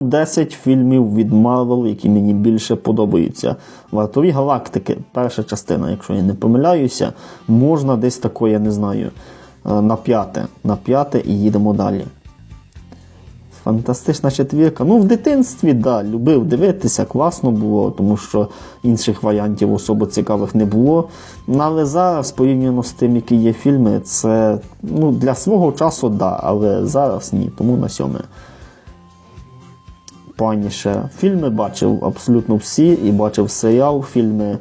10 фільмів від Марвел, які мені більше подобаються. Вартові галактики, перша частина, якщо я не помиляюся, можна десь тако, я не знаю, е, на п'яте. На п'яте і їдемо далі. Фантастична четвірка. Ну, в дитинстві, да, любив дивитися, класно було, тому що інших варіантів особо цікавих не було. Ну, Але зараз, порівняно з тим, які є фільми, це ну, для свого часу, да, але зараз ні, тому на сьоме. Паніше. Фільми бачив абсолютно всі, і бачив серіал. Фільми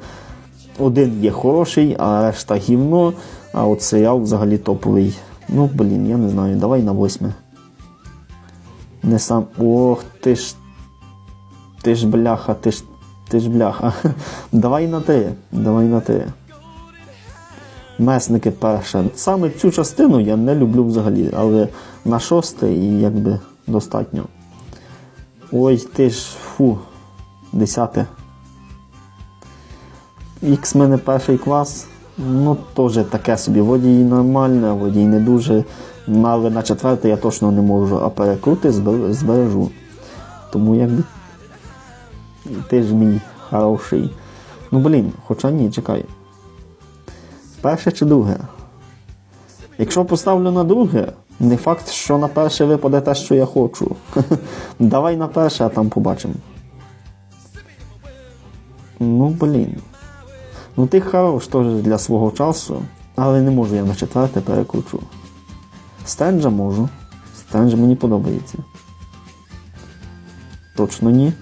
один є хороший, а решта гівно. А от серіал взагалі топовий. Ну, блін, я не знаю, давай на восьме. Не сам. Ох, ти ж. Ти ж бляха, ти ж. Ти ж бляха. Давай на три. Давай на три. Месники перше. Саме цю частину я не люблю взагалі, але на шосте і якби достатньо. Ой, ти ж фу. Десяте. Ікс мене перший клас. Ну, теж таке собі. Водій нормальне, водій не дуже. Але на четверте я точно не можу, а перекрути збережу. Тому якби. Ти ж мій хороший. Ну блін, хоча ні, чекай. Перше чи друге? Якщо поставлю на друге, не факт, що на перше випаде те, що я хочу. Давай на перше, а там побачимо. Ну, блін. Ну ти хорош теж для свого часу, але не можу я на четверте перекручу. Стенджа можу. Стенджа мені подобається. Точно ні.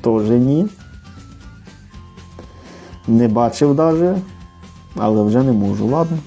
Тоже ні. Не бачив даже, але вже не можу. Ладно.